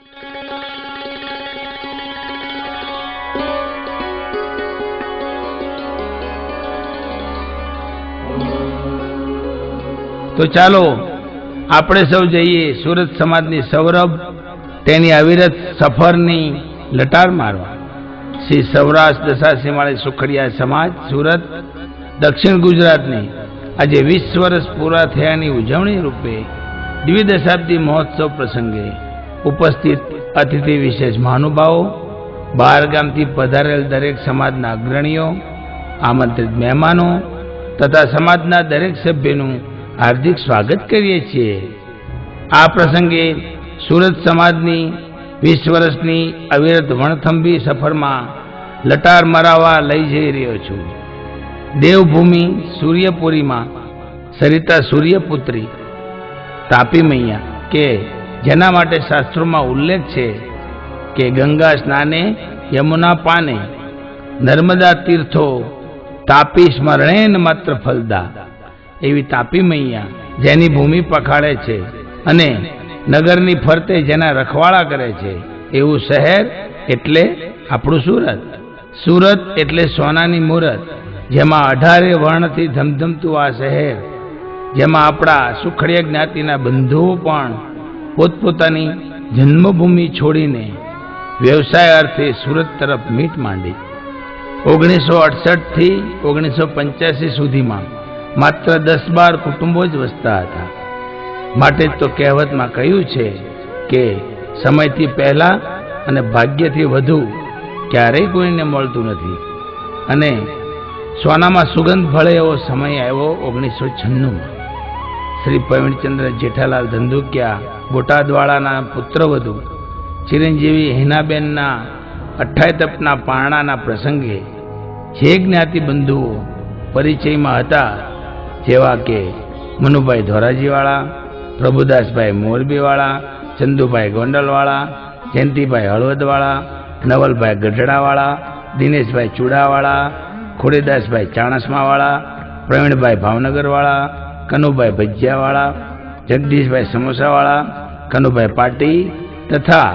તો ચાલો, આપણે સૌ જઈએ સુરત સમાજની સૌરભ, તેની અવિરત સફરની લટાર મારવા. શ્રી સૌરાષ્ટ્ર દશા સીમાળી સુખડિયા સમાજ, સુરત, દક્ષિણ ગુજરાતની આજે વીસ વર્ષ પૂરા થયાની ઉજવણી રૂપે દ્વિદશાબ્દી મહોત્સવ પ્રસંગે ઉપસ્થિત અતિથિ વિશેષ મહાનુભાવો, બહાર ગામથી પધારેલ દરેક સમાજના અગ્રણીઓ, આમંત્રિત મહેમાનો તથા સમાજના દરેક સભ્યનું હાર્દિક સ્વાગત કરીએ છીએ. આ પ્રસંગે સુરત સમાજની વીસ વર્ષની અવિરત વણથંભી સફરમાં લટાર મરાવા લઈ જઈ રહ્યો છું. દેવભૂમિ સૂર્યપુરીમાં સરિતા સૂર્યપુત્રી, તાપી મૈયા કે જેના માટે શાસ્ત્રોમાં ઉલ્લેખ છે કે ગંગા સ્નાને યમુના પાને નર્મદા તીર્થો તાપી સ્મરણેન માત્ર ફલદા એવી તાપી મૈયા જેની ભૂમિ પખાડે છે અને નગરની ફરતે જેના રખવાળા કરે છે એવું શહેર એટલે આપણું સુરત. સુરત એટલે સોનાની મૂરત, જેમાં અઢારે વર્ણથી ધમધમતું આ શહેર, જેમાં આપણા સુખડિયા જ્ઞાતિના બંધુઓ પણ પોતપોતાની જન્મભૂમિ છોડીને વ્યવસાય અર્થે સુરત તરફ મીટ માંડી. ઓગણીસો અડસઠથી ઓગણીસો પંચ્યાસી સુધીમાં માત્ર દસ બાર કુટુંબો જ વસતા હતા. માટે જ તો કહેવતમાં કહ્યું છે કે સમયથી પહેલાં અને ભાગ્યથી વધુ ક્યારેય કોઈને મળતું નથી. અને સોનામાં સુગંધ ભળે એવો સમય આવ્યો ઓગણીસો છન્નુંમાં. શ્રી પ્રવીણચંદ્ર જેઠાલાલ ધંધુકિયા, બોટાદવાળાના પુત્રવધુ ચિરંજીવી હિનાબેનના અઠ્ઠાઈ તપના પારણાના પ્રસંગે જે જ્ઞાતિ બંધુઓ પરિચયમાં હતા, જેવા કે મનુભાઈ ધોરાજીવાળા, પ્રભુદાસભાઈ મોરબીવાળા, ચંદુભાઈ ગોંડલવાળા, જયંતિભાઈ હળવદવાળા, નવલભાઈ ગઢડાવાળા, દિનેશભાઈ ચુડાવાળા, ખોડીદાસભાઈ ચાણસમાવાળા, પ્રવીણભાઈ ભાવનગરવાળા કનુભાઈ ભજીયાવાળા, જગદીશભાઈ સમોસાવાળા, કનુભાઈ પાટી તથા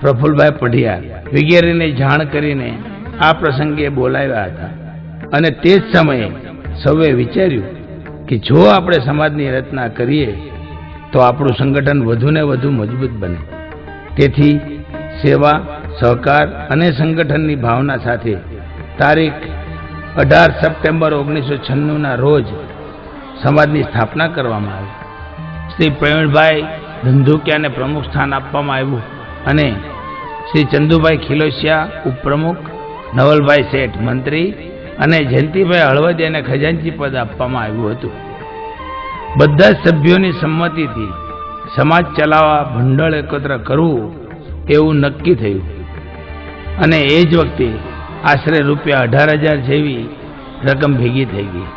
પ્રફુલભાઈ પઢિયા વગેરેને જાણ કરીને આ પ્રસંગે બોલાવ્યા હતા. અને તે જ સમયે સૌએ વિચાર્યું કે જો આપણે સમાજની રચના કરીએ, તો આપણું સંગઠન વધુને વધુ મજબૂત બને. તેથી સેવા, સહકાર અને સંગઠનની ભાવના સાથે તારીખ અઢાર સપ્ટેમ્બર ઓગણીસો છન્નુંના રોજ સમાજની સ્થાપના કરવામાં આવી. શ્રી પ્રવીણભાઈ ધંધુકિયાને પ્રમુખ સ્થાન આપવામાં આવ્યું અને શ્રી ચંદુભાઈ ખિલોસિયા ઉપપ્રમુખ, નવલભાઈ શેઠ મંત્રી અને જયંતિભાઈ હળવદિયાને ખજાનચી પદ આપવામાં આવ્યું હતું. બધા જ સભ્યોની સંમતિથી સમાજ ચલાવવા ભંડોળ એકત્ર કરવું એવું નક્કી થયું. અને એ જ વખતે આશરે રૂપિયા અઢાર હજાર જેવી રકમ ભેગી થઈ ગઈ.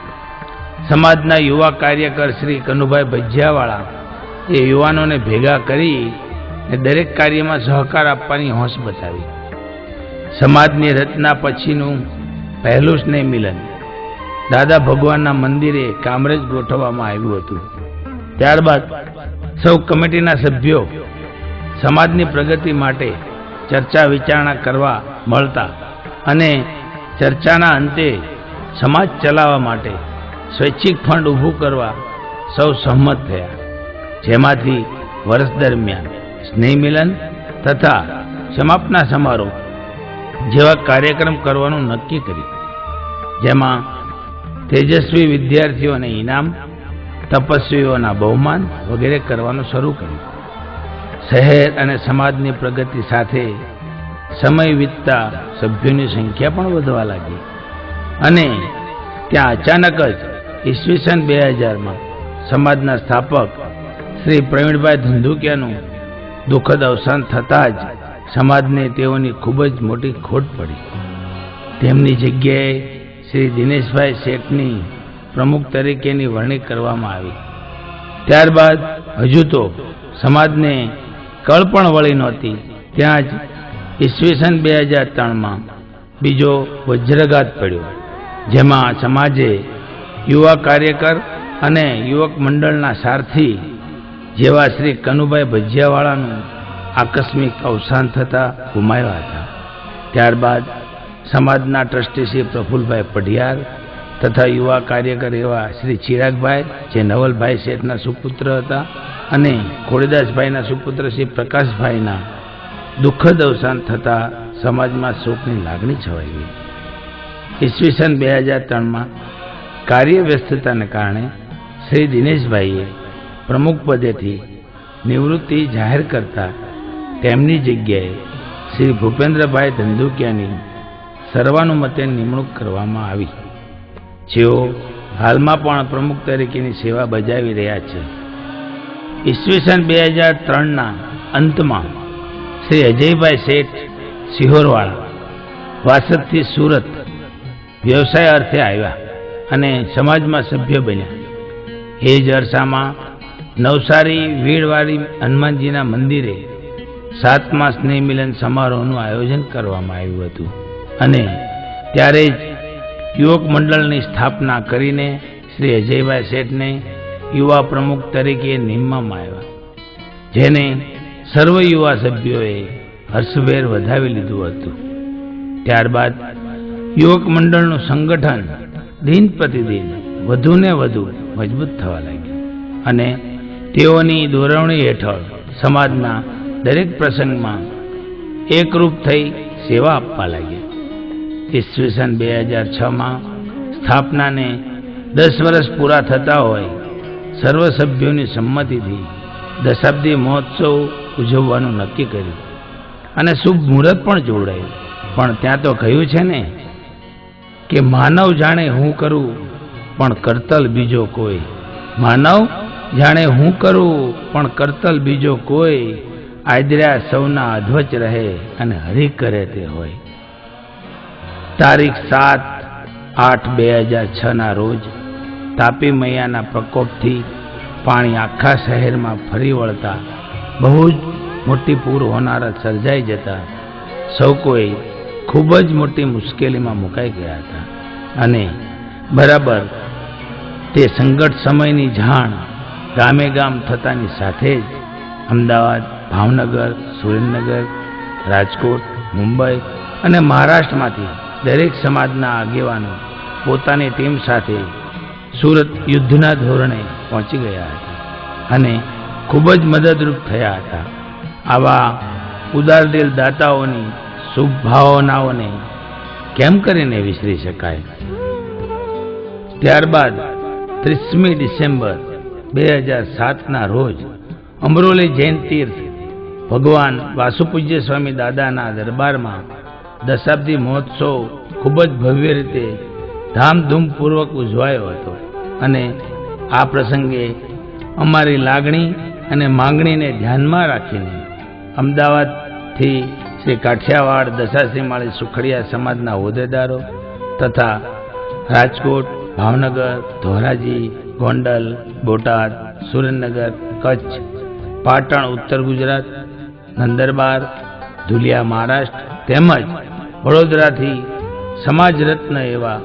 સમાજના યુવા કાર્યકર શ્રી કનુભાઈ ભજીયાવાળા એ યુવાનોને ભેગા કરી ને દરેક કાર્યમાં સહકાર આપવાની હોંશ બતાવી. સમાજની રચના પછીનું પહેલું સ્નેહ મિલન. દાદા ભગવાનના મંદિરે કામરેજ ગોઠવવામાં આવ્યું હતું. ત્યારબાદ સૌ કમિટીના સભ્યો સમાજની પ્રગતિ માટે ચર્ચા વિચારણા કરવા મળતા અને ચર્ચાના અંતે સમાજ ચલાવવા માટે સ્વૈચ્છિક ફંડ ઊભું કરવા સૌ સહમત થયા. જેમાંથી વર્ષ દરમિયાન સ્નેહ મિલન તથા સમાપના સમારોહ જેવા કાર્યક્રમ કરવાનું નક્કી કર્યું. જેમાં તેજસ્વી વિદ્યાર્થીઓને ઇનામ, તપસ્વીઓના બહુમાન વગેરે કરવાનું શરૂ કર્યું. શહેર અને સમાજની પ્રગતિ સાથે સમય વીતતા સભ્યોની સંખ્યા પણ વધવા લાગી. અને ત્યાં અચાનક જ ઈસવીસન બે હજારમાં સમાજના સ્થાપક શ્રી પ્રવીણભાઈ ધંધુકિયાનું દુઃખદ અવસાન થતાં જ સમાજને તેઓની ખૂબ જ મોટી ખોટ પડી. તેમની જગ્યાએ શ્રી દિનેશભાઈ શેઠની પ્રમુખ તરીકેની વરણી કરવામાં આવી. ત્યારબાદ હજુ તો સમાજને કળ પણ વળી નહોતી. ત્યાં જ ઈસવીસન બે હજાર ત્રણમાં બીજો વજ્રઘાત પડ્યો, જેમાં સમાજે યુવા કાર્યકર અને યુવક મંડળના સારથી જેવા શ્રી કનુભાઈ ભજીયાવાળાનું આકસ્મિક અવસાન થતાં ગુમાવ્યા હતા. ત્યારબાદ સમાજના ટ્રસ્ટી શ્રી પ્રફુલભાઈ પઢિયાર તથા યુવા કાર્યકર એવા શ્રી ચિરાગભાઈ, જે નવલભાઈ શેઠના સુપુત્ર હતા અને ખોડીદાસભાઈના સુપુત્ર શ્રી પ્રકાશભાઈના દુઃખદ અવસાન થતાં સમાજમાં શોકની લાગણી છવાઈ ગઈ. ઈસવીસન બે હજાર ત્રણમાં કાર્ય વ્યસ્તતાને કારણે શ્રી દિનેશભાઈએ પ્રમુખ પદેથી નિવૃત્તિ જાહેર કરતા તેમની જગ્યાએ શ્રી ભૂપેન્દ્રભાઈ ધંધુકિયાની સર્વાનુમતે નિમણૂક કરવામાં આવી. જેઓ હાલમાં પણ પ્રમુખ તરીકેની સેવા બજાવી રહ્યા છે. ઈસવીસન બે હજાર ત્રણના અંતમાં શ્રી અજયભાઈ શેઠ સિહોરવાળા વાસદથી સુરત વ્યવસાય અર્થે આવ્યા. અને સમાજમાં સભ્ય બન્યા. એ જ અરસામાં નવસારી વીડવાડી હનુમાનજીના મંદિરે સાતમા સ્નેહ સમારોહનું આયોજન કરવામાં આવ્યું હતું. અને ત્યારે જ યુવક મંડળની સ્થાપના કરીને શ્રી અજયભાઈ શેઠને યુવા પ્રમુખ તરીકે નિમવામાં આવ્યા. જેને સર્વ યુવા સભ્યોએ હર્ષભેર વધાવી લીધું હતું. ત્યારબાદ યુવક મંડળનું સંગઠન દિન પ્રતિદિન વધુને વધુ મજબૂત થવા લાગ્યું. અને તેઓની દોરવણી હેઠળ સમાજના દરેક પ્રસંગમાં એકરૂપ થઈ સેવા આપવા લાગ્યા. ઈસવીસન બે હજાર છમાં સ્થાપનાને દસ વર્ષ પૂરા થતા હોય સર્વ સભ્યોની સંમતિથી દશાબ્દી મહોત્સવ ઉજવવાનું નક્કી કર્યું. અને શુભ મુહૂર્ત પણ જોડાયું. પણ ત્યાં તો કહ્યું છે ને કે માનવ જાણે હું કરું, પણ કરતલ બીજો કોઈ. માનવ જાણે હું કરું, પણ કરતલ બીજો કોઈ. આદર્યા સૌના અધ્વચ રહે અને હરી કરે તે હોય. તારીખ સાત આઠ બે હજાર છના રોજ તાપી મૈયાના પ્રકોપથી પાણી આખા શહેરમાં ફરી વળતા. બહુ જ મોટી પૂર હોનારત સર્જાઈ જતા. સૌ કોઈ ખૂબ જ મોટી મુશ્કેલીમાં મુકાઈ ગયા હતા. અને બરાબર તે સંકટ સમયની જાણ ગામે ગામ થતાની સાથે જ અમદાવાદ, ભાવનગર, સુરેન્દ્રનગર, રાજકોટ, મુંબઈ અને મહારાષ્ટ્રમાંથી દરેક સમાજના આગેવાનો પોતાની ટીમ સાથે સુરત યુદ્ધના ધોરણે પહોંચી ગયા હતા અને ખૂબ જ મદદરૂપ થયા હતા. આવા ઉદારદિલ દાતાઓની શુભ ભાવનાઓને કેમ કરીને વિસરી શકાય? ત્યારબાદ ત્રીસમી ડિસેમ્બર બે હજાર સાતના રોજ અમરોલી જૈન તીર્થ ભગવાન વાસુપૂજ્ય સ્વામી દાદાના દરબારમાં દશાબ્દી મહોત્સવ ખૂબ જ ભવ્ય રીતે ધામધૂમપૂર્વક ઉજવાયો હતો. અને આ પ્રસંગે અમારી લાગણી અને માંગણીને ધ્યાનમાં રાખીને અમદાવાદથી શ્રી કાઠિયાવાડ દશાશ્રી માળી સુખડિયા સમાજના હોદ્દેદારો તથા રાજકોટ, ભાવનગર, ધોરાજી, ગોંડલ, બોટાદ, સુરેન્દ્રનગર, કચ્છ, પાટણ, ઉત્તર ગુજરાત, નંદરબાર, ધુલિયા મહારાષ્ટ્ર તેમજ વડોદરાથી સમાજ રત્ન એવા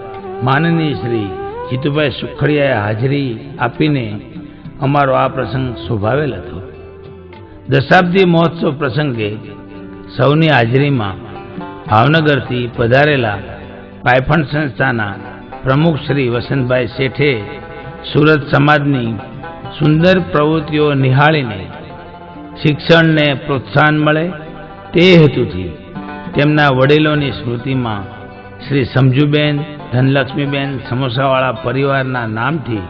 માનનીય શ્રી જીતુભાઈ સુખડિયાએ હાજરી આપીને અમારો આ પ્રસંગ શોભાવેલ હતો. દશાબ્દી મહોત્સવ પ્રસંગે સૌની હાજરીમાં ભાવનગરથી પધારેલા પાયફણ સંસ્થાના પ્રમુખ શ્રી વસંતભાઈ શેઠે સુરત સમાજની સુંદર પ્રવૃત્તિઓ નિહાળીને શિક્ષણને પ્રોત્સાહન મળે તે હેતુથી તેમના વડીલોની સ્મૃતિમાં શ્રી સમજુબેન, ધનલક્ષ્મીબેન સમોસાવાળા પરિવારના નામથી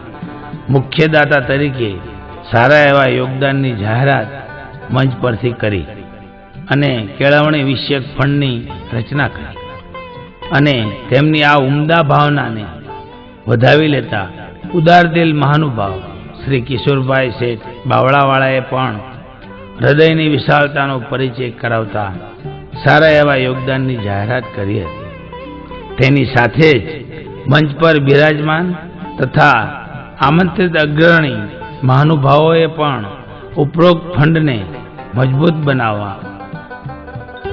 મુખ્યદાતા તરીકે સારા એવા યોગદાનની જાહેરાત મંચ પરથી કરી. અને કેળવણી વિષયક ફંડની રચના કરી. અને તેમની આ ઉમદા ભાવનાને વધાવી લેતા ઉદારદિલ મહાનુભાવ શ્રી કિશોરભાઈ શેઠ બાવળાવાળાએ પણ હૃદયની વિશાળતાનો પરિચય કરાવતા સારા એવા યોગદાનની જાહેરાત કરી હતી. તેની સાથે જ મંચ પર બિરાજમાન તથા આમંત્રિત અગ્રણી મહાનુભાવોએ પણ ઉપરોક્ત ફંડને મજબૂત બનાવવા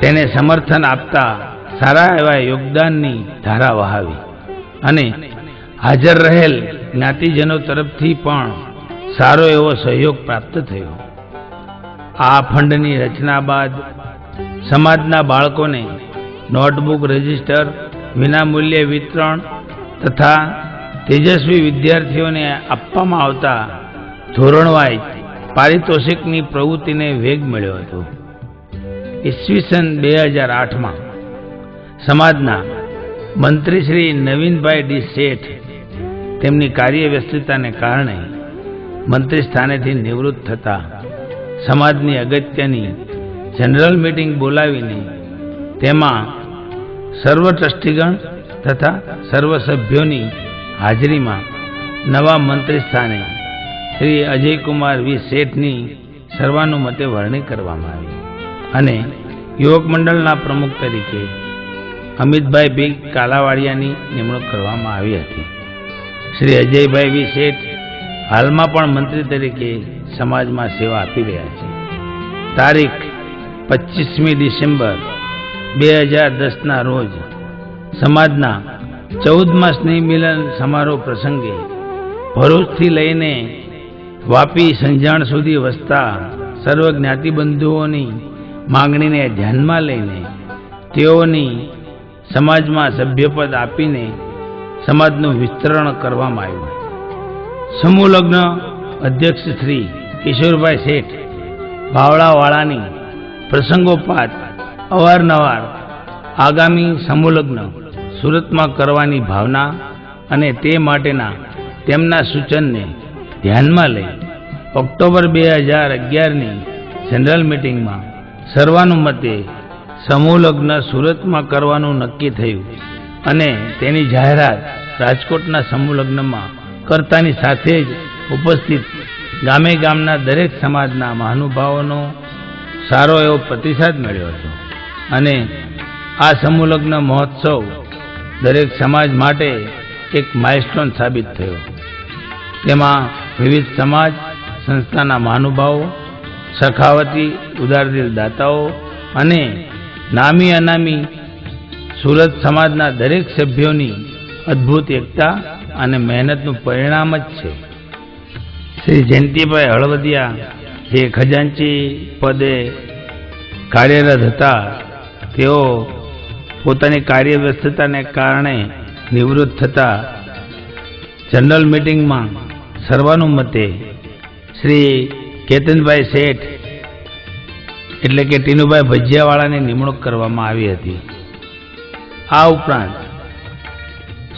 તેને સમર્થન આપતા સારા એવા યોગદાનની ધારા વહાવી. અને હાજર રહેલ જ્ઞાતિજનો તરફથી પણ સારો એવો સહયોગ પ્રાપ્ત થયો. આ ફંડની રચના બાદ સમાજના બાળકોને નોટબુક રજિસ્ટર, વિનામૂલ્યે વિતરણ તથા તેજસ્વી વિદ્યાર્થીઓને આપવામાં આવતા ધોરણવાઇઝ પારિતોષિકની પ્રવૃત્તિને વેગ મળ્યો હતો. ઈસવીસન બે હજાર આઠમાં સમાજના મંત્રી શ્રી નવીનભાઈ ડી શેઠ તેમની કાર્યવ્યસ્તતાને કારણે મંત્રી સ્થાનેથી નિવૃત્ત થતા સમાજની અગત્યની જનરલ મીટિંગ બોલાવીને તેમાં સર્વ ટ્રસ્ટીગણ તથા સર્વ સભ્યોની હાજરીમાં નવા મંત્રી સ્થાને શ્રી અજયકુમાર વી શેઠની સર્વાનુમતે વરણી કરવામાં આવી. અને યુવક મંડળના પ્રમુખ તરીકે અમિતભાઈ બી કાલાવાડિયાની નિમણૂક કરવામાં આવી હતી. શ્રી અજયભાઈ વી શેઠ હાલમાં પણ મંત્રી તરીકે સમાજમાં સેવા આપી રહ્યા છે. તારીખ પચીસમી ડિસેમ્બર બે હજાર દસના રોજ સમાજના ચૌદમા સ્નેહ મિલન સમારોહ પ્રસંગે ભરૂચથી લઈને વાપી સંજાણ સુધી વસતા સર્વ જ્ઞાતિબંધુઓની માંગણીને ધ્યાનમાં લઈને તેઓની સમાજમાં સભ્યપદ આપીને સમાજનું વિસ્તરણ કરવામાં આવ્યું. સમૂહ લગ્ન અધ્યક્ષ શ્રી કિશોરભાઈ શેઠ ભાવળાવાળાની પ્રસંગોપાત અવારનવાર આગામી સમૂહ લગ્ન સુરતમાં કરવાની ભાવના અને તે માટેના તેમના સૂચનને ધ્યાનમાં લઈ ઓક્ટોબર બે હજાર અગિયારની જનરલ મિટિંગમાં સર્વાનુમતે સમૂહ લગ્ન સુરતમાં કરવાનું નક્કી થયું અને તેની જાહેરાત રાજકોટના સમૂહ લગ્નમાં કરતાની સાથે જ ઉપસ્થિત ગામે ગામના દરેક સમાજના મહાનુભાવોનો સારો એવો પ્રતિસાદ મળ્યો હતો. અને આ સમૂહ લગ્ન મહોત્સવ દરેક સમાજ માટે એક માઇલસ્ટોન સાબિત થયો. તેમાં વિવિધ સમાજ, સંસ્થાના મહાનુભાવો સખાવતી ઉદારદિલ દાતાઓ અને નામી અનામી સુરત સમાજના દરેક સભ્યોની અદ્ભુત એકતા અને મહેનતનું પરિણામ જ છે. શ્રી જયંતિભાઈ હળવદિયા જે ખજાનચી પદે કાર્યરત હતા, તેઓ પોતાની કાર્યવ્યસ્તતાને કારણે નિવૃત્ત થતા જનરલ મિટિંગમાં સર્વાનુમતે શ્રી કેતનભાઈ શેઠ એટલે કે ટીનુભાઈ ભજીયાવાળાની નિમણૂક કરવામાં આવી હતી. આ ઉપરાંત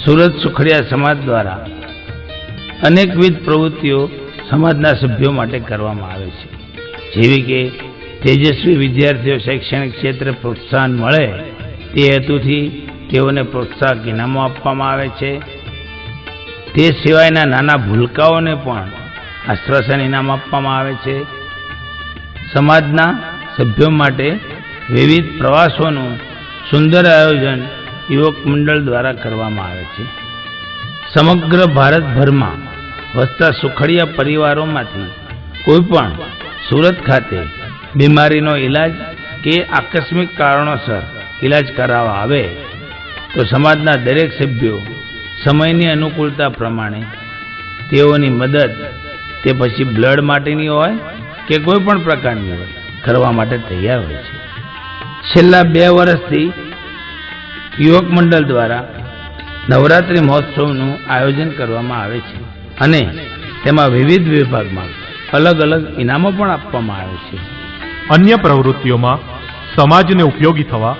સુરત સુખડિયા સમાજ દ્વારા અનેકવિધ પ્રવૃત્તિઓ સમાજના સભ્યો માટે કરવામાં આવે છે. જેવી કે તેજસ્વી વિદ્યાર્થીઓ શૈક્ષણિક ક્ષેત્રે પ્રોત્સાહન મળે તે હેતુથી તેઓને પ્રોત્સાહક ઇનામો આપવામાં આવે છે. તે સિવાયના નાના ભૂલકાઓને પણ આશ્વાસન ઇનામ આપવામાં આવે છે. સમાજના સભ્યો માટે વિવિધ પ્રવાસોનું સુંદર આયોજન યુવક મંડળ દ્વારા કરવામાં આવે છે. સમગ્ર ભારતભરમાં વસતા સુખડિયા પરિવારોમાંથી કોઈ પણ સુરત ખાતે બીમારીનો ઈલાજ કે આકસ્મિક કારણોસર ઈલાજ કરાવવા આવે, તો સમાજના દરેક સભ્યો સમયની અનુકૂળતા પ્રમાણે તેઓની મદદ તે પછી બ્લડ માટેની હોય કે કોઈ પણ પ્રકારની હોય, કરવા માટે તૈયાર હોય છે. છેલ્લા બે વર્ષથી યુવક મંડળ દ્વારા નવરાત્રિ મહોત્સવનું આયોજન કરવામાં આવે છે અને તેમાં વિવિધ વિભાગમાં અલગ અલગ ઇનામો પણ આપવામાં આવે છે. અન્ય પ્રવૃત્તિઓમાં સમાજને ઉપયોગી થવા,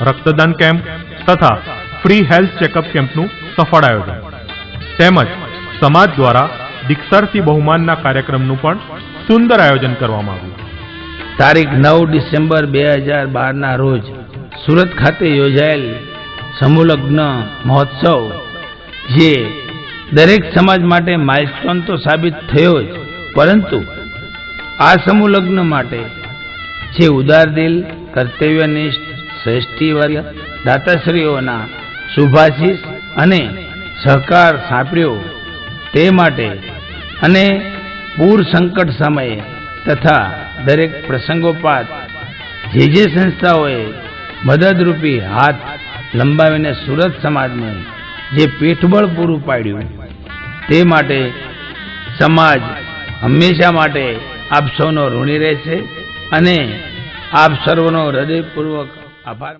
રક્તદાન કેમ્પ તથા ફ્રી હેલ્થ ચેકઅપ કેમ્પનું સફળ આયોજન. તેમજ સમાજ દ્વારા દીક્ષાર્થી બહુમાનના કાર્યક્રમનું પણ સુંદર આયોજન કરવામાં આવ્યું. તારીખ નવ ડિસેમ્બર બે હજાર બારના રોજ સુરત ખાતે યોજાયેલ સમુલગ્ન મહોત્સવ, જે દરેક સમાજ માટે માઇલસ્ટોન તો સાબિત થયો જ, પરંતુ આ સમૂહલગ્ન માટે જે ઉદાર દિલ કર્તવ્યનિષ્ઠ શ્રેષ્ઠીવર્ય દાતાશ્રીઓના શુભાશીષ અને સહકાર સાંપડ્યો, તે માટે અને પૂર સંકટ સમયે તથા દરેક પ્રસંગોપાત જે જે સંસ્થાઓએ મદદરૂપી હાથ લંબાવીને સુરત સમાજને જે પીઠબળ પૂરું પાડ્યું તે માટે સમાજ હંમેશા માટે આપ સૌનો ઋણી રહેશે અને આપ સર્વનો હૃદયપૂર્વક આભાર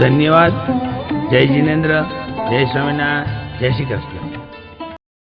ધન્યવાદ. જય જિનેન્દ્ર જય સ્વામિનારાયણ જય શ્રી કૃષ્ણ.